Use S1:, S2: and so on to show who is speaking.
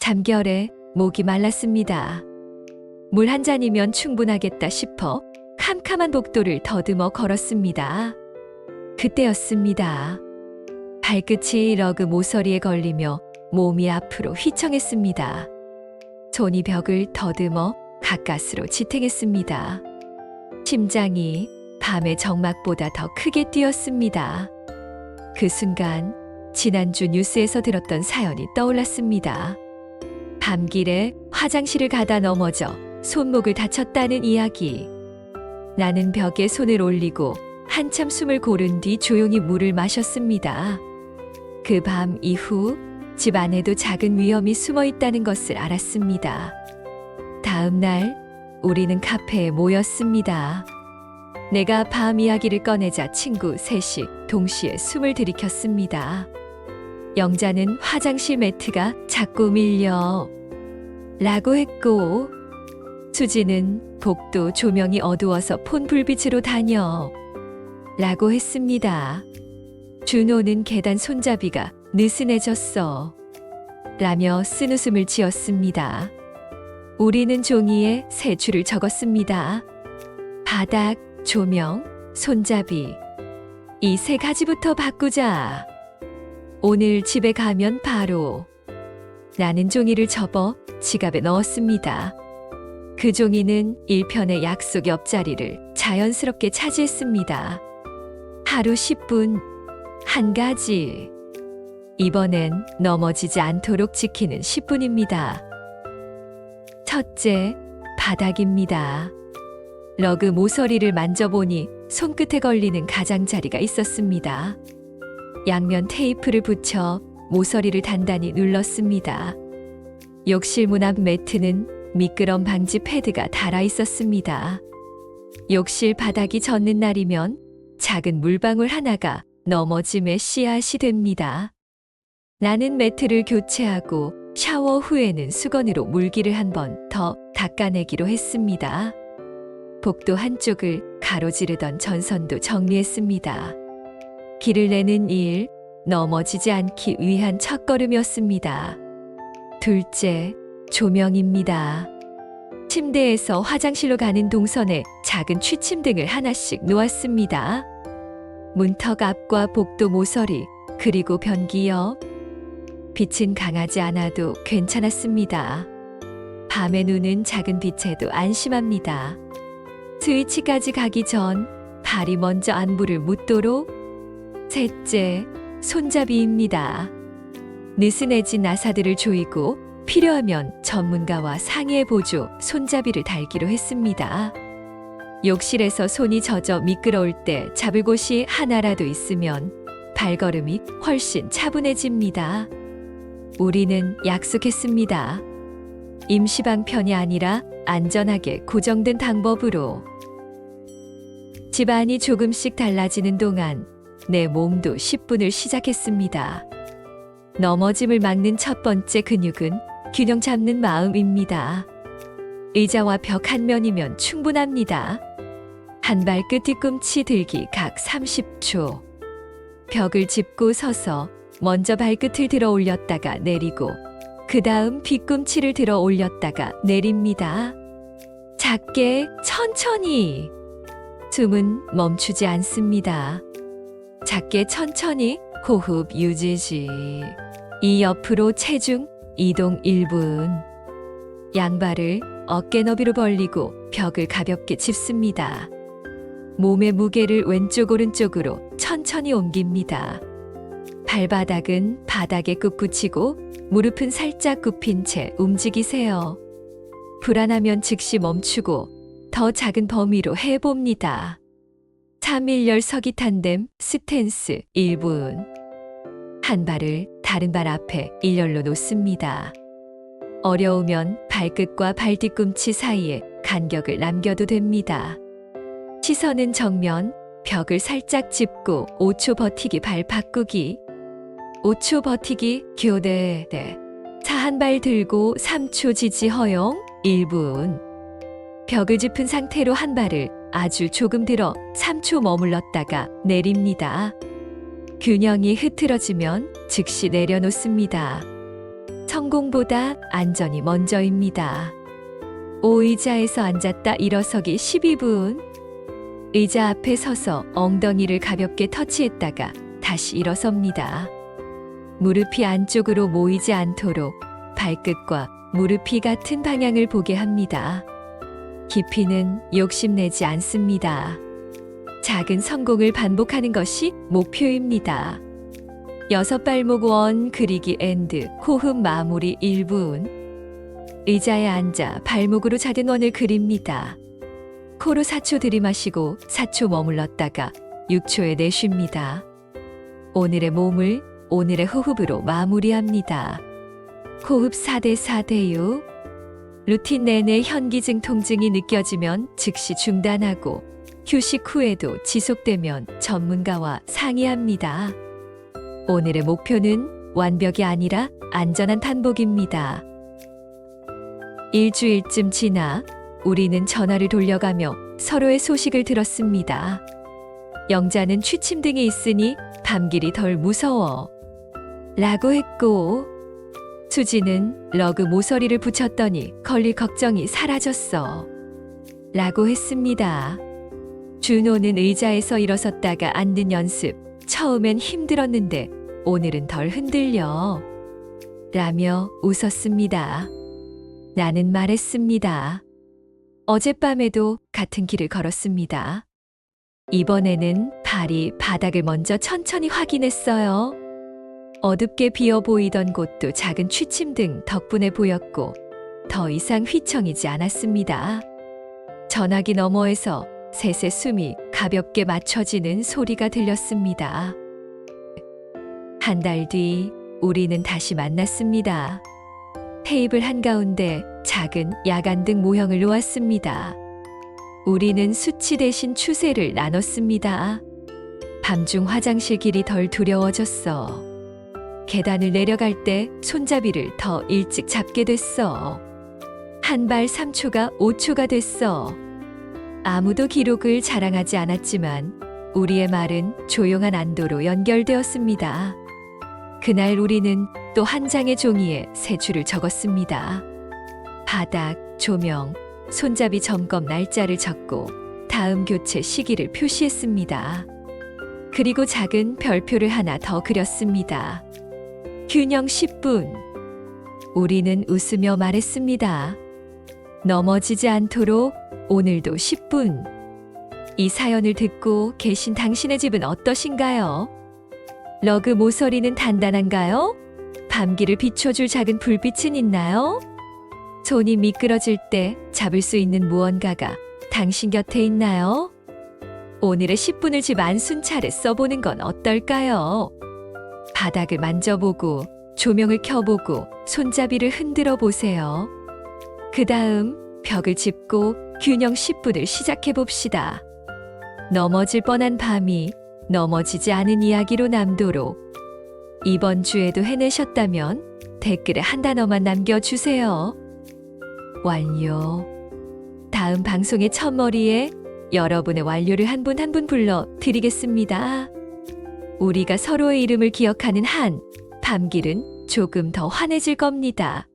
S1: 잠결에 목이 말랐습니다. 물 한 잔이면 충분하겠다 싶어 캄캄한 복도를 더듬어 걸었습니다. 그때였습니다. 발끝이 러그 모서리에 걸리며 몸이 앞으로 휘청했습니다. 손이 벽을 더듬어 가까스로 지탱했습니다. 심장이 밤의 정막보다 더 크게 뛰었습니다. 그 순간 지난주 뉴스에서 들었던 사연이 떠올랐습니다. 밤길에 화장실을 가다 넘어져 손목을 다쳤다는 이야기. 나는 벽에 손을 올리고 한참 숨을 고른 뒤 조용히 물을 마셨습니다. 그 밤 이후 집 안에도 작은 위험이 숨어 있다는 것을 알았습니다. 다음 날 우리는 카페에 모였습니다. 내가 밤 이야기를 꺼내자 친구 셋이 동시에 숨을 들이켰습니다. 영자는 화장실 매트가 자꾸 밀려 라고 했고 수지는 복도 조명이 어두워서 폰 불빛으로 다녀 라고 했습니다. 준호는 계단 손잡이가 느슨해졌어 라며 쓴웃음을 지었습니다. 우리는 종이에 세 줄을 적었습니다. 바닥, 조명, 손잡이. 이 세 가지부터 바꾸자. 오늘 집에 가면 바로. 나는 종이를 접어 지갑에 넣었습니다. 그 종이는 1편의 약속 옆자리를 자연스럽게 차지했습니다. 하루 10분, 한 가지. 이번엔 넘어지지 않도록 지키는 10분입니다. 첫째, 바닥입니다. 러그 모서리를 만져보니 손끝에 걸리는 가장자리가 있었습니다. 양면 테이프를 붙여 모서리를 단단히 눌렀습니다. 욕실 문 앞 매트는 미끄럼 방지 패드가 달아 있었습니다. 욕실 바닥이 젖는 날이면 작은 물방울 하나가 넘어짐의 씨앗이 됩니다. 나는 매트를 교체하고 샤워 후에는 수건으로 물기를 한 번 더 닦아내기로 했습니다. 복도 한쪽을 가로지르던 전선도 정리했습니다. 길을 내는 일, 넘어지지 않기 위한 첫걸음이었습니다. 둘째, 조명입니다. 침대에서 화장실로 가는 동선에 작은 취침등을 하나씩 놓았습니다. 문턱 앞과 복도 모서리, 그리고 변기 옆. 빛은 강하지 않아도 괜찮았습니다. 밤의 눈은 작은 빛에도 안심합니다. 스위치까지 가기 전 발이 먼저 안부를 묻도록 셋째, 손잡이입니다. 느슨해진 나사들을 조이고 필요하면 전문가와 상의해 보조 손잡이를 달기로 했습니다. 욕실에서 손이 젖어 미끄러울 때 잡을 곳이 하나라도 있으면 발걸음이 훨씬 차분해집니다. 우리는 약속했습니다. 임시방 편이 아니라 안전하게 고정된 방법으로. 집안이 조금씩 달라지는 동안 내 몸도 10분을 시작했습니다. 넘어짐을 막는 첫 번째 근육은 균형 잡는 마음입니다. 의자와 벽 한 면이면 충분합니다. 한 발끝 뒤꿈치 들기 각 30초. 벽을 짚고 서서 먼저 발끝을 들어 올렸다가 내리고 그 다음 뒤꿈치를 들어 올렸다가 내립니다. 작게 천천히. 숨은 멈추지 않습니다. 작게 천천히 호흡 유지지. 이 옆으로 체중 이동 1분. 양발을 어깨 너비로 벌리고 벽을 가볍게 짚습니다. 몸의 무게를 왼쪽 오른쪽으로 천천히 옮깁니다. 발바닥은 바닥에 꿋꿋이고 무릎은 살짝 굽힌 채 움직이세요. 불안하면 즉시 멈추고 더 작은 범위로 해봅니다. 3일열 서기 탄뎀 스탠스 1분. 한 발을 다른 발 앞에 일렬로 놓습니다. 어려우면 발끝과 발 뒤꿈치 사이에 간격을 남겨도 됩니다. 시선은 정면, 벽을 살짝 짚고 5초 버티기 발 바꾸기. 5초 버티기 교대 대. 차한 발 들고 3초 지지 허용 1분. 벽을 짚은 상태로 한 발을 아주 조금 들어 3초 머물렀다가 내립니다. 균형이 흐트러지면 즉시 내려놓습니다. 성공보다 안전이 먼저입니다. 오 의자에서 앉았다 일어서기 12분. 의자 앞에 서서 엉덩이를 가볍게 터치했다가 다시 일어섭니다. 무릎이 안쪽으로 모이지 않도록 발끝과 무릎이 같은 방향을 보게 합니다. 깊이는 욕심내지 않습니다. 작은 성공을 반복하는 것이 목표입니다. 여섯 발목 원 그리기 앤드 호흡 마무리 1분. 의자에 앉아 발목으로 작은 원을 그립니다. 코로 4초 들이마시고 4초 머물렀다가 6초에 내쉽니다. 오늘의 몸을 오늘의 호흡으로 마무리합니다. 호흡 4대 4대 6. 루틴 내내 현기증 통증이 느껴지면 즉시 중단하고 휴식 후에도 지속되면 전문가와 상의합니다. 오늘의 목표는 완벽이 아니라 안전한 반복입니다. 일주일쯤 지나 우리는 전화를 돌려가며 서로의 소식을 들었습니다. 영자는 취침 등이 있으니 밤길이 덜 무서워. 라고 했고, 수지는 러그 모서리를 붙였더니 걸릴 걱정이 사라졌어. 라고 했습니다. 준호는 의자에서 일어섰다가 앉는 연습. 처음엔 힘들었는데 오늘은 덜 흔들려. 라며 웃었습니다. 나는 말했습니다. 어젯밤에도 같은 길을 걸었습니다. 이번에는 발이 바닥을 먼저 천천히 확인했어요. 어둡게 비어 보이던 곳도 작은 취침등 덕분에 보였고 더 이상 휘청이지 않았습니다. 전화기 너머에서 셋의 숨이 가볍게 맞춰지는 소리가 들렸습니다. 한 달 뒤 우리는 다시 만났습니다. 테이블 한가운데 작은 야간등 모형을 놓았습니다. 우리는 수치 대신 추세를 나눴습니다. 밤중 화장실 길이 덜 두려워졌어. 계단을 내려갈 때 손잡이를 더 일찍 잡게 됐어. 한 발 3초가 5초가 됐어. 아무도 기록을 자랑하지 않았지만 우리의 말은 조용한 안도로 연결되었습니다. 그날 우리는 또 한 장의 종이에 세 줄을 적었습니다. 바닥, 조명, 손잡이 점검 날짜를 적고 다음 교체 시기를 표시했습니다. 그리고 작은 별표를 하나 더 그렸습니다. 균형 10분. 우리는 웃으며 말했습니다. 넘어지지 않도록 오늘도 10분. 이 사연을 듣고 계신 당신의 집은 어떠신가요? 러그 모서리는 단단한가요? 밤길을 비춰줄 작은 불빛은 있나요? 손이 미끄러질 때 잡을 수 있는 무언가가 당신 곁에 있나요? 오늘의 10분을 집 안순차례 써보는 건 어떨까요? 바닥을 만져보고 조명을 켜보고 손잡이를 흔들어 보세요. 그 다음 벽을 짚고 균형 10분을 시작해 봅시다. 넘어질 뻔한 밤이 넘어지지 않은 이야기로 남도록 이번 주에도 해내셨다면 댓글에 한 단어만 남겨주세요. 완료. 다음 방송의 첫머리에 여러분의 완료를 한 분 한 분 불러 드리겠습니다. 우리가 서로의 이름을 기억하는 한 밤길은 조금 더 환해질 겁니다.